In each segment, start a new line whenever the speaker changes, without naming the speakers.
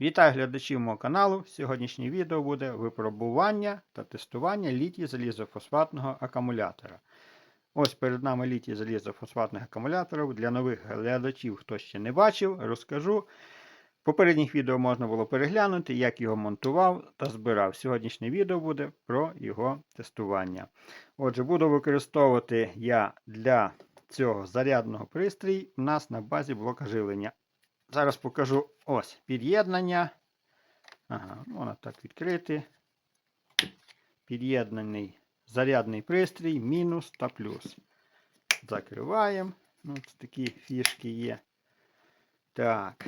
Вітаю глядачів мого каналу. Сьогоднішнє відео буде випробування та тестування літій залізофосфатного акумулятора. Ось перед нами літій залізофосфатних акумуляторів. Для нових глядачів, хто ще не бачив, розкажу. Попередніх відео можна було переглянути, як його монтував та збирав. Сьогоднішнє відео буде про його тестування. Отже, буду використовувати я для цього зарядного пристрій у нас на базі блока живлення. Зараз покажу ось під'єднання. Ага, можна так відкрити. Під'єднаний зарядний пристрій, мінус та плюс. Закриваємо. Ось такі фішки є. Так.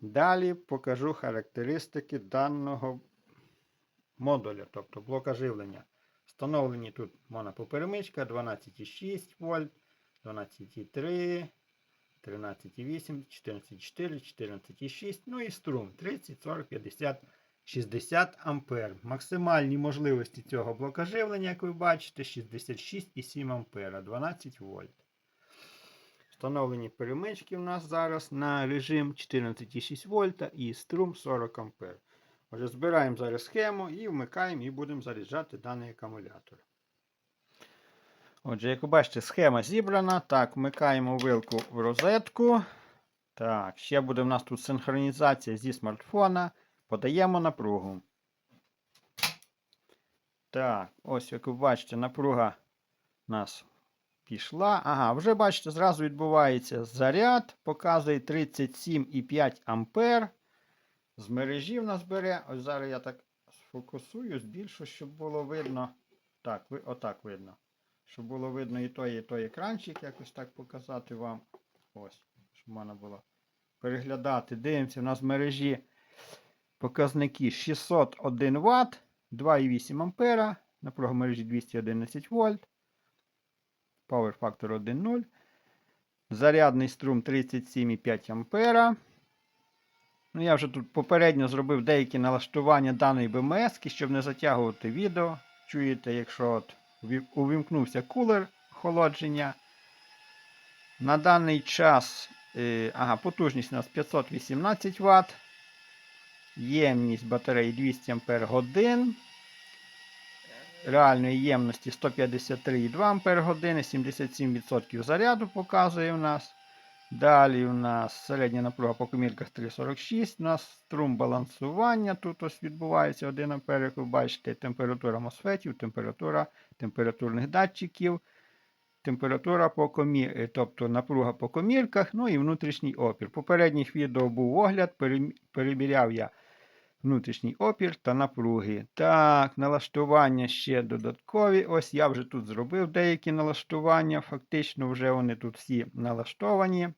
Далі покажу характеристики даного модуля, тобто блока живлення. Встановлені тут моноповперемичка 12,6 вольт, 12,3. 13,8, 14,4, 14,6, ну і струм 30, 40, 50, 60 ампер. Максимальні можливості цього блока живлення, як ви бачите, 66,7 ампера, 12 вольт. Встановлені перемички у нас зараз на режим 14,6 вольта і струм 40 ампер. Отже, збираємо зараз схему і вмикаємо і будемо заряджати даний акумулятор. Отже, як ви бачите, схема зібрана. Так, вмикаємо вилку в розетку. Так, ще буде в нас тут синхронізація зі смартфона. Подаємо напругу. Так, ось, як ви бачите, напруга у нас пішла. Ага, вже бачите, зразу відбувається заряд. Показує 37,5 ампер. З мережі в нас бере. Ось зараз я так сфокусую, збільшу, щоб було видно. Так, отак видно щоб було видно і той, і той екранчик, якось так показати вам. Ось, щоб можна було переглядати. Дивимося, у нас в мережі показники 601 Вт, 2,8 Ампера, напруга мережі 211 вольт. Power Factor 1,0. Зарядний струм 37,5 Ампера. Ну, Я вже тут попередньо зробив деякі налаштування даної БМС, щоб не затягувати відео. Чуєте, якщо от увімкнувся кулер охолодження. На даний час е, ага, потужність у нас 518 Вт. Ємність батареї 200 Ах. Реальної ємності 153,2 Ах, 77% заряду показує у нас. Далі у нас середня напруга по комірках 3,46. У нас струм балансування. Тут ось відбувається 1 А, як ви бачите, температура мосфетів, температура температурних датчиків, температура по комір... тобто напруга по комірках, ну і внутрішній опір. Попередніх відео був огляд, перевіряв я внутрішній опір та напруги. Так, налаштування ще додаткові. Ось я вже тут зробив деякі налаштування. Фактично, вже вони тут всі налаштовані.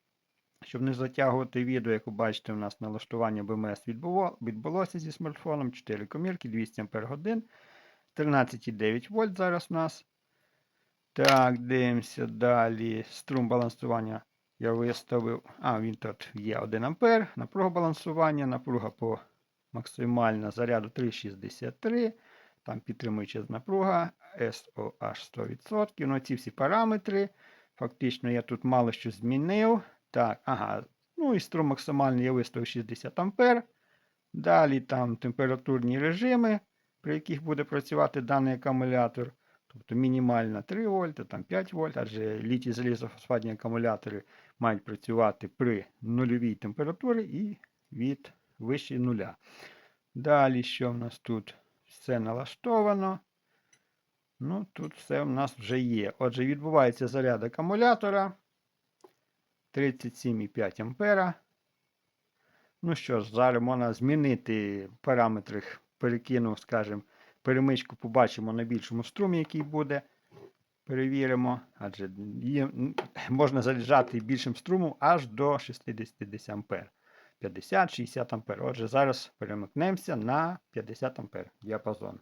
Щоб не затягувати відео, як ви бачите, у нас налаштування БМС відбулося зі смартфоном. 4 комірки, 200 Ах, 13,9 вольт зараз у нас. Так, дивимося далі. Струм балансування я виставив. А, він тут є 1 А. Напруга балансування, напруга по максимальна заряду 3,63. Там підтримуюча напруга SOH 100%. Ну, ці всі параметри. Фактично, я тут мало що змінив. Так, ага. Ну і струм максимальний я виставив 60 А. Далі там температурні режими, при яких буде працювати даний акумулятор. Тобто мінімальна 3 вольта, там 5 вольт, адже літій залізофосфатні акумулятори мають працювати при нульовій температурі і від вище нуля. Далі, що в нас тут? Все налаштовано. Ну, Тут все в нас вже є. Отже, відбувається заряд акумулятора 37,5 ампера. Ну що ж, зараз можна змінити параметри, перекинув, скажімо, перемичку побачимо на більшому струмі, який буде. Перевіримо, адже можна заряджати більшим струмом аж до 60 ампер. 50-60 ампер. Отже, зараз перемикнемося на 50 ампер діапазон.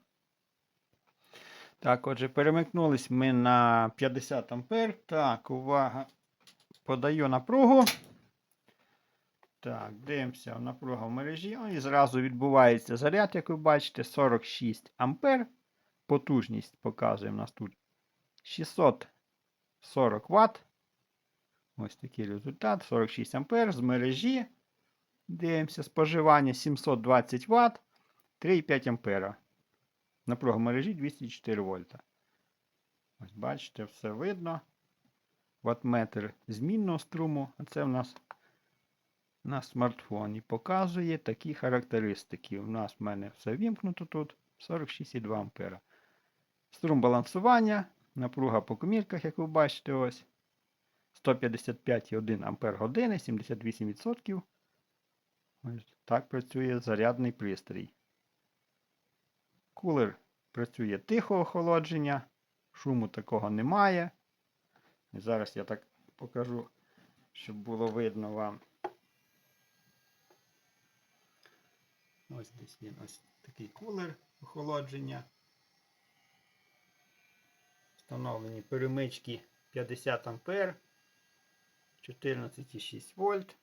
Так, отже, перемикнулись ми на 50 ампер. Так, увага. Подаю напругу. Так, дивимося напруга в мережі. І зразу відбувається заряд, як ви бачите, 46 ампер. Потужність показує у нас тут 640 Вт. Ось такий результат. 46 ампер з мережі. Дивимося, споживання 720 Вт, 3,5 ампера. Напруга мережі 204 вольта. Ось бачите, все видно. Ваттметр змінного струму. А це в нас на смартфоні показує такі характеристики. У нас в мене все вімкнуто тут 46,2 ампера. Струм балансування, напруга по комірках, як ви бачите, ось 155,1 ампер години, 78%. Ось так працює зарядний пристрій. Кулер працює тихо охолодження, шуму такого немає. І зараз я так покажу, щоб було видно вам. Ось десь він ось такий кулер охолодження. Встановлені перемички 50 ампер, 14,6 вольт.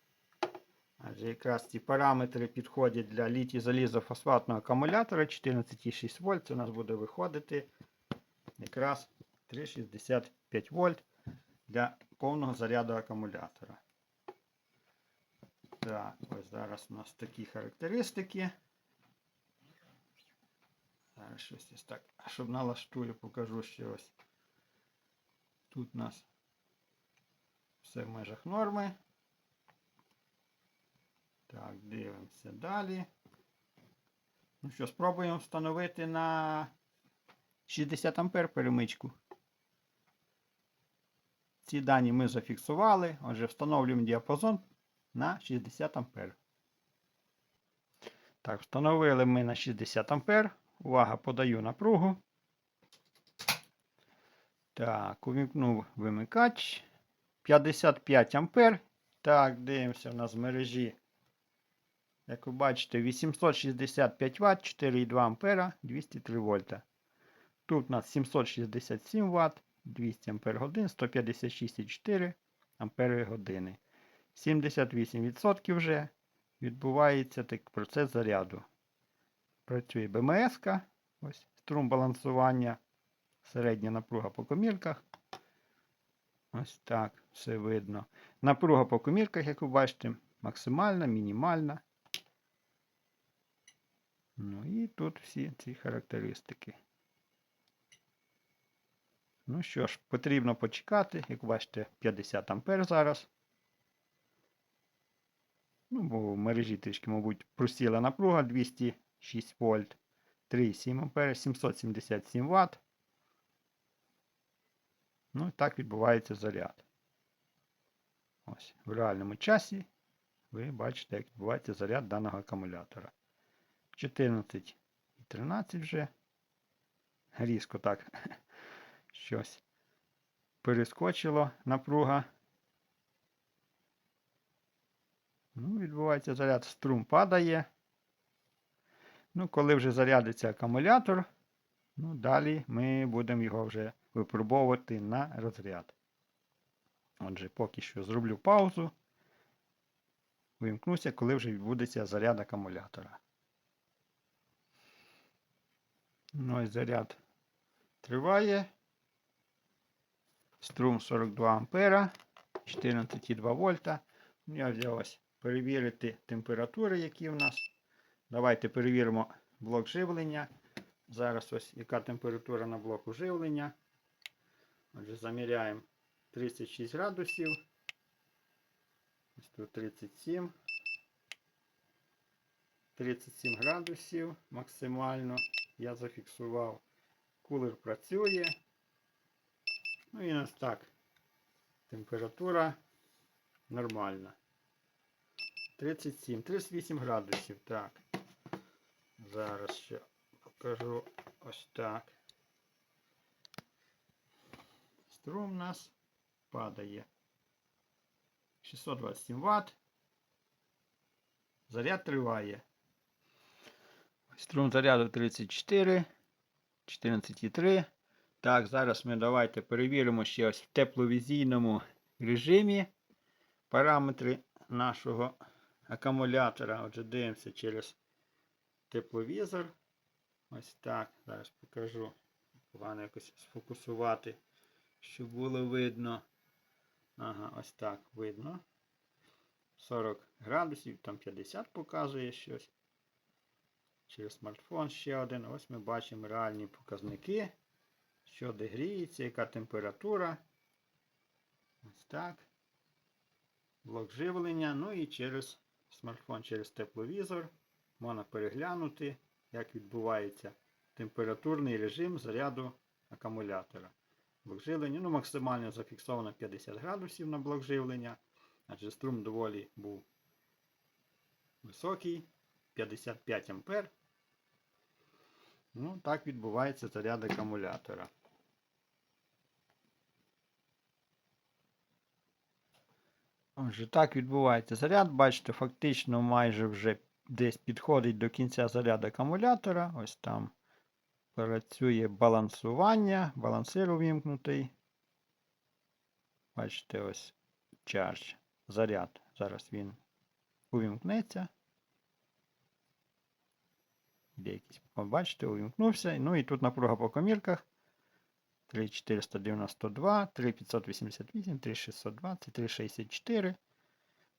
Адже якраз ці параметри підходять для літій залізофосфатного акумулятора 14,6 вольт. Це у нас буде виходити якраз 3,65 вольт для повного заряду акумулятора. Так, ось зараз у нас такі характеристики. Зараз щось ось так, щоб налаштую, покажу ще ось. Тут у нас все в межах норми. Так, дивимося далі. Ну що, спробуємо встановити на 60 ампер перемичку. Ці дані ми зафіксували. Отже, встановлюємо діапазон на 60 ампер. Так, встановили ми на 60 ампер. Увага, подаю напругу. Так, увімкнув вимикач. 55 ампер. Так, дивимося, у нас в мережі. Як ви бачите, 865 Вт, 4,2 ампера, 203 вольта. Тут у нас 767 Вт, 200 ампер годин, 156,4 ампери години. 78% вже відбувається так, процес заряду. Працює БМС, ось струм балансування, середня напруга по комірках. Ось так, все видно. Напруга по комірках, як ви бачите, максимальна, мінімальна. Ну і тут всі ці характеристики. Ну що ж, потрібно почекати, як бачите, 50 ампер зараз. Ну, бо в мережі трішки, мабуть, просіла напруга 206 вольт, 3,7 ампер, 777 Вт. Ну і так відбувається заряд. Ось, в реальному часі ви бачите, як відбувається заряд даного акумулятора. 14 і 13 вже. Різко так щось перескочило напруга. Ну, відбувається заряд, струм падає. Ну, коли вже зарядиться акумулятор, ну, далі ми будемо його вже випробовувати на розряд. Отже, поки що зроблю паузу. Вимкнуся, коли вже відбудеться заряд акумулятора. Ну заряд триває. Струм 42 ампера, 14,2 вольта. Ну, Я взяв ось перевірити температури, які в нас. Давайте перевіримо блок живлення. Зараз ось яка температура на блоку живлення. Отже, заміряємо 36 градусів. Ось тут 37. 37 градусів максимально я зафіксував. Кулер працює. Ну і ось так. Температура нормальна. 37, 38 градусів. Так. Зараз ще покажу ось так. Струм у нас падає. 627 Вт. Заряд триває. Струм заряду 34, 14,3. Так, зараз ми давайте перевіримо ще ось в тепловізійному режимі параметри нашого акумулятора. Отже, дивимося через тепловізор. Ось так. Зараз покажу. Погано якось сфокусувати, щоб було видно. Ага, ось так видно. 40 градусів, там 50 показує щось. Через смартфон ще один. Ось ми бачимо реальні показники. Що де гріється, яка температура. Ось так. Блок живлення. Ну і через смартфон, через тепловізор можна переглянути, як відбувається температурний режим заряду акумулятора. Блок живлення, ну максимально зафіксовано 50 градусів на блок живлення, адже струм доволі був високий, 55 ампер. Ну, так відбувається заряд акумулятора. Отже, так відбувається заряд. Бачите, фактично майже вже десь підходить до кінця заряду акумулятора. Ось там працює балансування, балансир увімкнутий. Бачите, ось charge, заряд. Зараз він увімкнеться. Деякісь, бачите, увімкнувся. Ну і тут напруга по комірках. 3492, 3588, 3620, 364.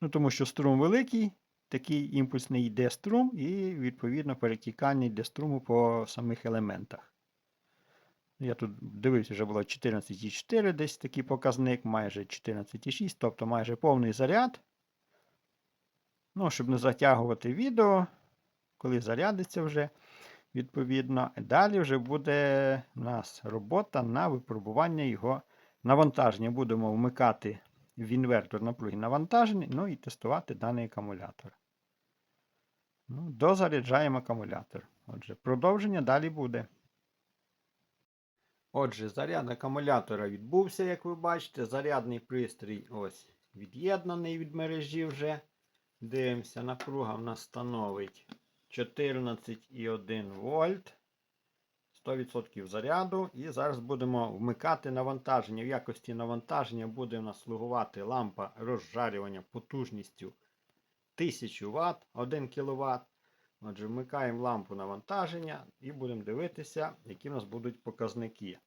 Ну, тому що струм великий, такий імпульсний йде струм, і, відповідно, перетікання йде струму по самих елементах. Я тут дивився, вже було 14,4 десь такий показник, майже 14,6, тобто майже повний заряд. Ну, щоб не затягувати відео, коли зарядиться вже, відповідно. Далі вже буде у нас робота на випробування його навантаження. Будемо вмикати в інвертор напруги навантаження, ну і тестувати даний акумулятор. Ну, Дозаряджаємо акумулятор. Отже, продовження далі буде. Отже, заряд акумулятора відбувся, як ви бачите. Зарядний пристрій ось від'єднаний від мережі вже. Дивимося, напруга в нас становить 14,1 вольт. 100% заряду. І зараз будемо вмикати навантаження. В якості навантаження буде у нас слугувати лампа розжарювання потужністю 1000 Вт, 1 кВт. Отже, вмикаємо лампу навантаження і будемо дивитися, які в нас будуть показники.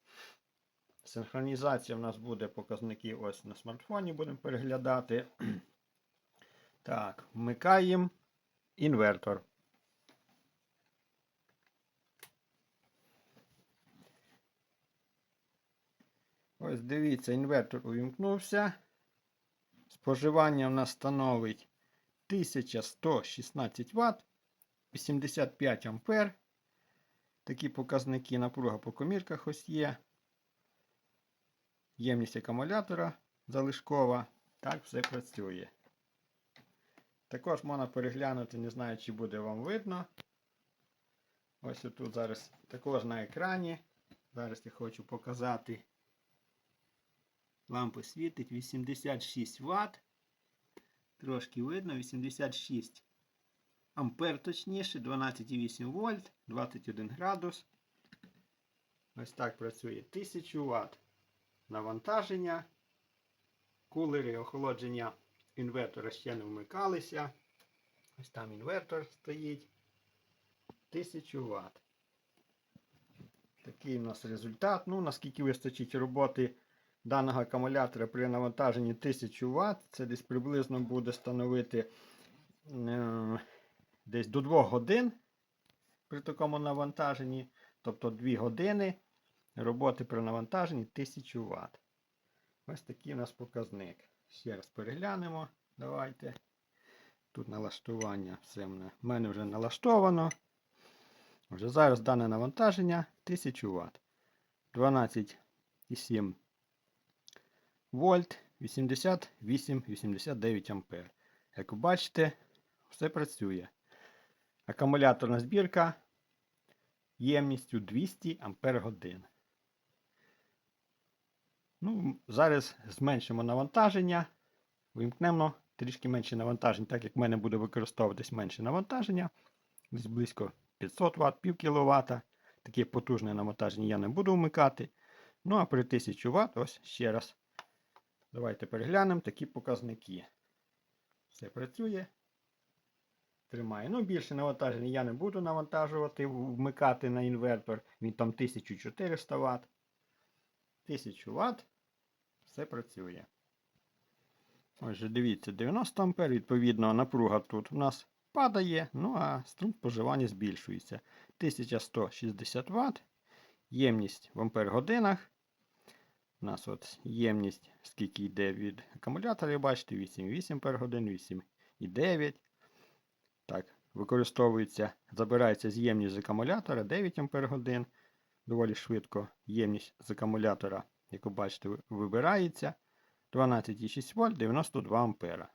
Синхронізація в нас буде показники ось на смартфоні, будемо переглядати. Так, вмикаємо інвертор. Ось дивіться, інвертор увімкнувся. Споживання в нас становить 1116 Вт, 85 ампер. Такі показники напруга по комірках ось є. Ємність акумулятора залишкова. Так все працює. Також можна переглянути, не знаю, чи буде вам видно. Ось тут зараз також на екрані. Зараз я хочу показати. Лампа світить 86 Вт. Трошки видно, 86 ампер, точніше, 12,8 вольт, 21 градус. Ось так працює 1000 Вт. Навантаження. Кулери охолодження інвертора ще не вмикалися. Ось там інвертор стоїть. 1000 Вт. Такий у нас результат. Ну, наскільки вистачить роботи даного акумулятора при навантаженні 1000 Вт, це десь приблизно буде становити е, десь до 2 годин при такому навантаженні. Тобто 2 години роботи при навантаженні 1000 Вт. Ось такий у нас показник. Ще раз переглянемо. Давайте. Тут налаштування все в мене вже налаштовано. Вже зараз дане навантаження 1000 Вт. 12,7 вольт 88-89 ампер. Як ви бачите, все працює. Акумуляторна збірка ємністю 200 ампер годин. Ну, Зараз зменшимо навантаження. Вимкнемо трішки менше навантаження, так як в мене буде використовуватись менше навантаження. Десь близько 500 Вт, пів кВт. Таке потужне навантаження я не буду вмикати. Ну, а при 1000 Вт, ось ще раз. Давайте переглянемо такі показники. Все працює. Тримає. Ну, більше навантаження я не буду навантажувати, вмикати на інвертор. Він там 1400 Вт. 1000 Вт. Все працює. Отже, дивіться, 90 А, відповідно, напруга тут у нас падає, ну а струм споживання збільшується. 1160 Вт. Ємність в ампер годинах. У нас от ємність, скільки йде від акумулятора, бачите, 8,8 ампер годин, 8,9. Так, використовується, забирається з ємність з акумулятора 9 ампер годин. Доволі швидко ємність з акумулятора, як ви бачите, вибирається. 12,6 вольт, 92 ампера.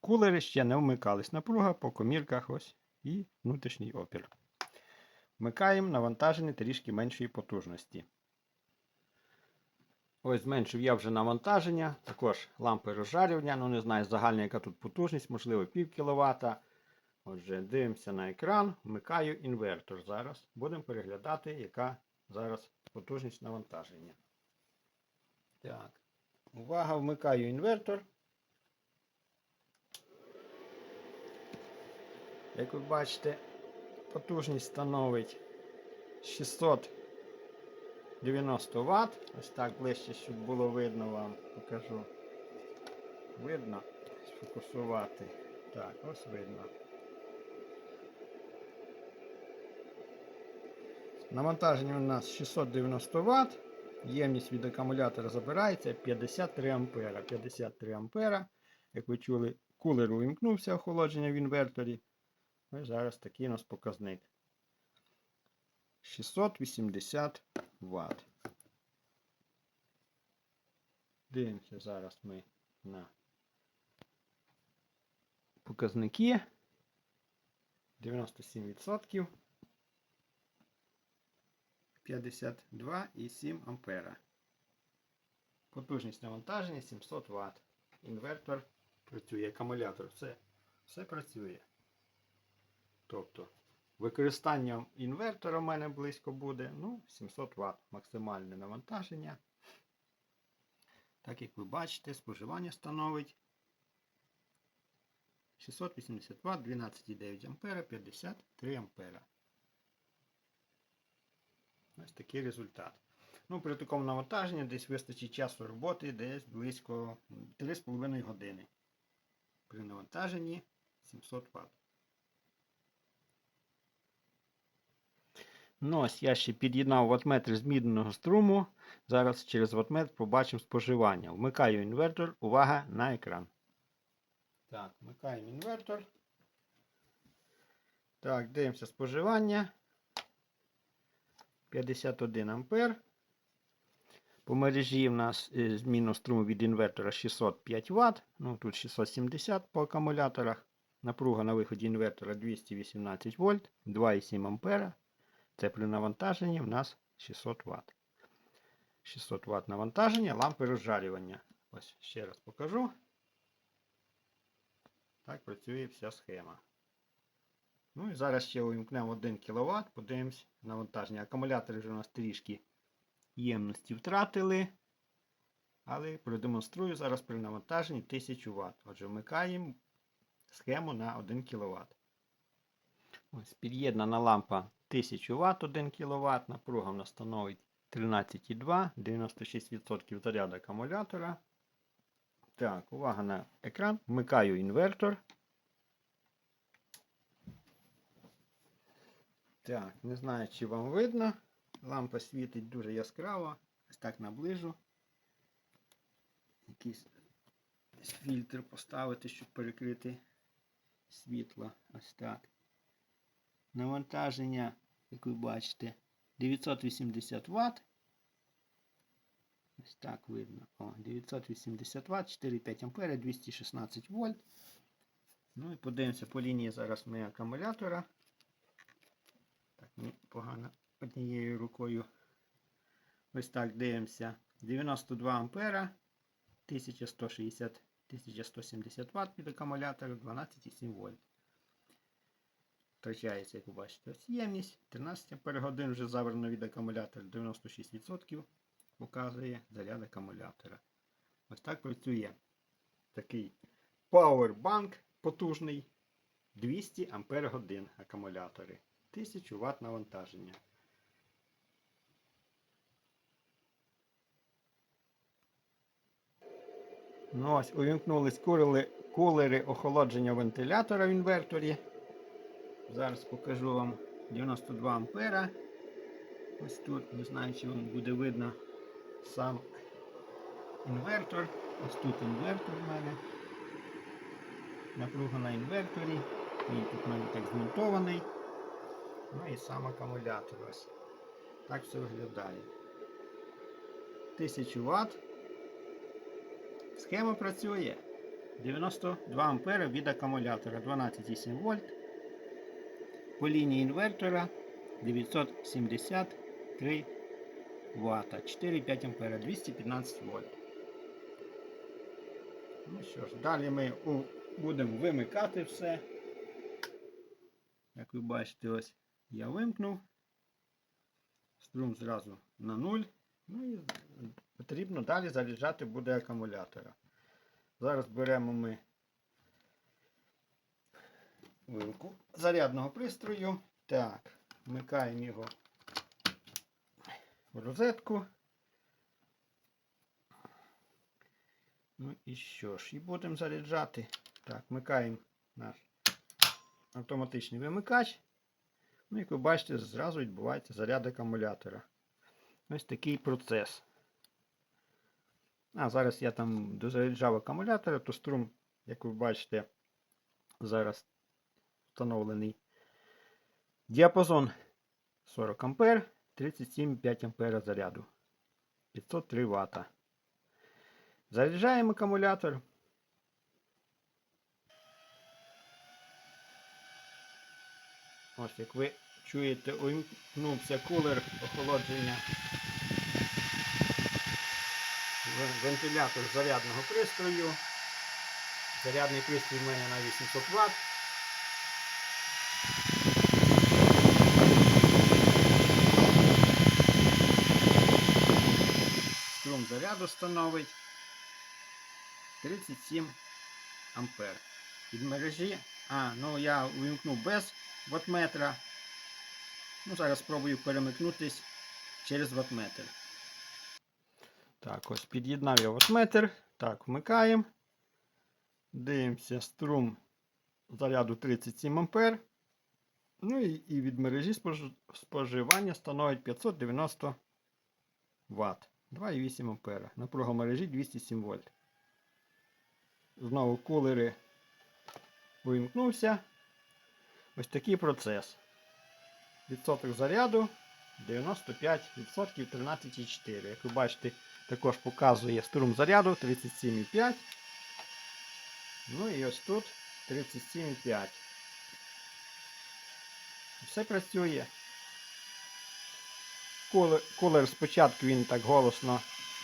Кулери ще не вмикались. Напруга по комірках ось і внутрішній опір. Вмикаємо навантаження трішки меншої потужності. Ось зменшив я вже навантаження. Також лампи розжарювання. Ну не знаю загальна яка тут потужність, можливо пів кіловата. Отже, дивимося на екран, вмикаю інвертор зараз. Будемо переглядати, яка зараз потужність навантаження. Так. Увага, вмикаю інвертор. Як ви бачите, потужність становить 690 Вт. Ось так ближче, щоб було видно вам, покажу. Видно? Сфокусувати. Так, ось видно. Навантаження у нас 690 Вт. Ємність від акумулятора забирається 53 ампера. 53 ампера. Як ви чули, кулер увімкнувся охолодження в інверторі. Ось зараз такий у нас показник. 680 Вт. Дивимося зараз ми на показники. 97%. 52,7 ампера. Потужність навантаження 700 Вт. Інвертор працює, акумулятор, все, все працює. Тобто, використанням інвертора в мене близько буде ну, 700 Вт максимальне навантаження. Так як ви бачите, споживання становить 680 Вт, 12,9 ампера, 53 ампера. Ось такий результат. Ну, при такому навантаженні десь вистачить часу роботи десь близько 3,5 години. При навантаженні 700 Вт. Ну, ось я ще під'єднав ваттметр з мідного струму. Зараз через ваттметр побачимо споживання. Вмикаю інвертор. Увага на екран. Так, вмикаємо інвертор. Так, дивимося споживання. 51 ампер. По мережі в нас е, зміну струму від інвертора 605 Вт. Ну, тут 670 по акумуляторах. Напруга на виході інвертора 218 вольт, 2,7 ампера. Це при навантаженні в нас 600 Вт. 600 Вт навантаження, лампи розжарювання. Ось ще раз покажу. Так працює вся схема. Ну і зараз ще увімкнемо 1 кВт, подивимось навантаження. Акумулятори вже у нас трішки ємності втратили. Але продемонструю зараз при навантаженні 1000 Вт. Отже, вмикаємо схему на 1 кВт. Ось під'єднана лампа 1000 Вт 1 кВт. Напруга в нас становить 13,2, 96% заряду акумулятора. Так, увага на екран. Вмикаю інвертор. Так, не знаю, чи вам видно. Лампа світить дуже яскраво. Ось так наближу. Якийсь фільтр поставити, щоб перекрити світло. Ось так. Навантаження, як ви бачите, 980 Вт. Ось так видно. О, 980 Вт, 4,5 ампера, 216 вольт. Ну і подивимося по лінії зараз ми акумулятора. Так, мені погано однією рукою. Ось так дивимося. 92 ампера, 1160 1170 Вт під акумулятор, 12,7 вольт. Втрачається, як ви бачите, ось ємність. 13 ампер годин вже забрано від акумулятора, 96% показує заряд акумулятора. Ось так працює такий Powerbank потужний 200 ампер акумулятори. 1000 Вт навантаження. Ну ось, увімкнулись кулери охолодження вентилятора в інверторі. Зараз покажу вам 92 ампера. Ось тут, не знаю, чи вам буде видно сам інвертор. Ось тут інвертор в мене. Напруга на інверторі. Він тут в мене так змонтований. Ну і сам акумулятор ось. Так все виглядає. 1000 Вт. Схема працює. 92 ампера від акумулятора 12,7 вольт. По лінії інвертора 973 Вт. 4,5 ампера 215 вольт. Ну що ж, далі ми будемо вимикати все. Як ви бачите, ось я вимкнув. Струм зразу на 0. Ну і потрібно далі заряджати буде акумулятора. Зараз беремо ми вилку зарядного пристрою. Так, вмикаємо його в розетку. Ну і що ж, і будемо заряджати. Так, вмикаємо наш автоматичний вимикач. Ну, як ви бачите, зразу відбувається заряд акумулятора. Ось такий процес. А, зараз я там дозаряджав акумулятор, то струм, як ви бачите, зараз встановлений. Діапазон 40 А, 37,5 А заряду. 503 Вт. Заряджаємо акумулятор. Ось як ви чуєте, увімкнувся кулер охолодження. Вентилятор зарядного пристрою. Зарядний пристрій в мене на 800 Вт. Струм заряду становить 37 ампер. Від мережі. А, ну я увімкнув без ватметра. Ну, зараз спробую перемикнутись через ватметр. Так, ось під'єднав я ватметр. Так, вмикаємо. Дивимося струм заряду 37 ампер. Ну і, і від мережі спож- споживання становить 590 Вт. 2,8 ампера. Напруга мережі 207 вольт. Знову кулери увімкнувся. Ось такий процес. Відсоток заряду 95%, 13,4. Як ви бачите, також показує струм заряду 37,5. Ну і ось тут 37,5. Все працює. Кулер, спочатку він так голосно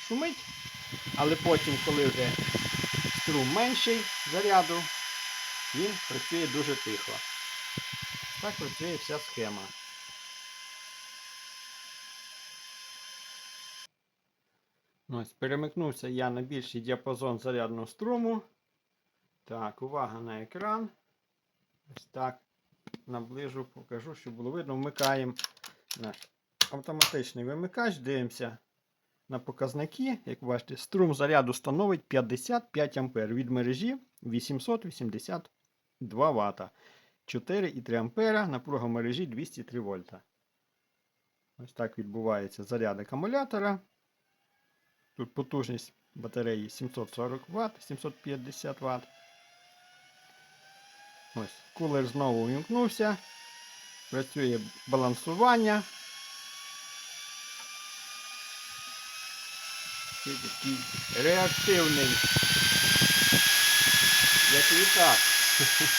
шумить, але потім, коли вже струм менший заряду, він працює дуже тихо. Так працює вся схема. Ось, перемикнувся я на більший діапазон зарядного струму. Так, увага на екран. Ось так наближу, покажу, щоб було видно. Вмикаємо наш автоматичний вимикач, дивимося на показники. Як бачите, струм заряду становить 55 А від мережі 882 Вт. 4,3 А, напруга мережі 203 вольта. Ось так відбувається заряд акумулятора. Тут потужність батареї 740 Вт, 750 Вт. Ось, кулер знову увімкнувся. Працює балансування. Ти такий реактивний. Як літак. Так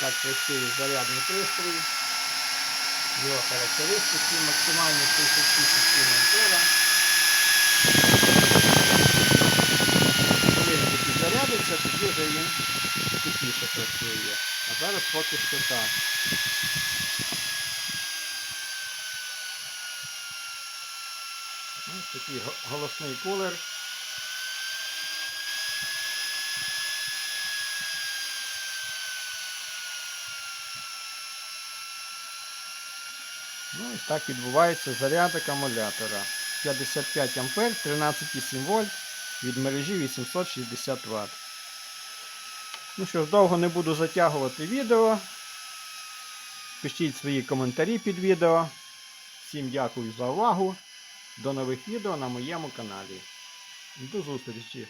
Так працює зарядний пристрій. Його характеристики максимальні 1067 ампера. Коли він зарядиться, тоді вже він тихіше працює. А зараз поки що так. Ось такий голосний кулер. Ну, ось так відбувається заряд акумулятора. 55 ампер, 13,7 вольт, від мережі 860 Вт. Ну що ж, довго не буду затягувати відео. Пишіть свої коментарі під відео. Всім дякую за увагу. До нових відео на моєму каналі. До зустрічі!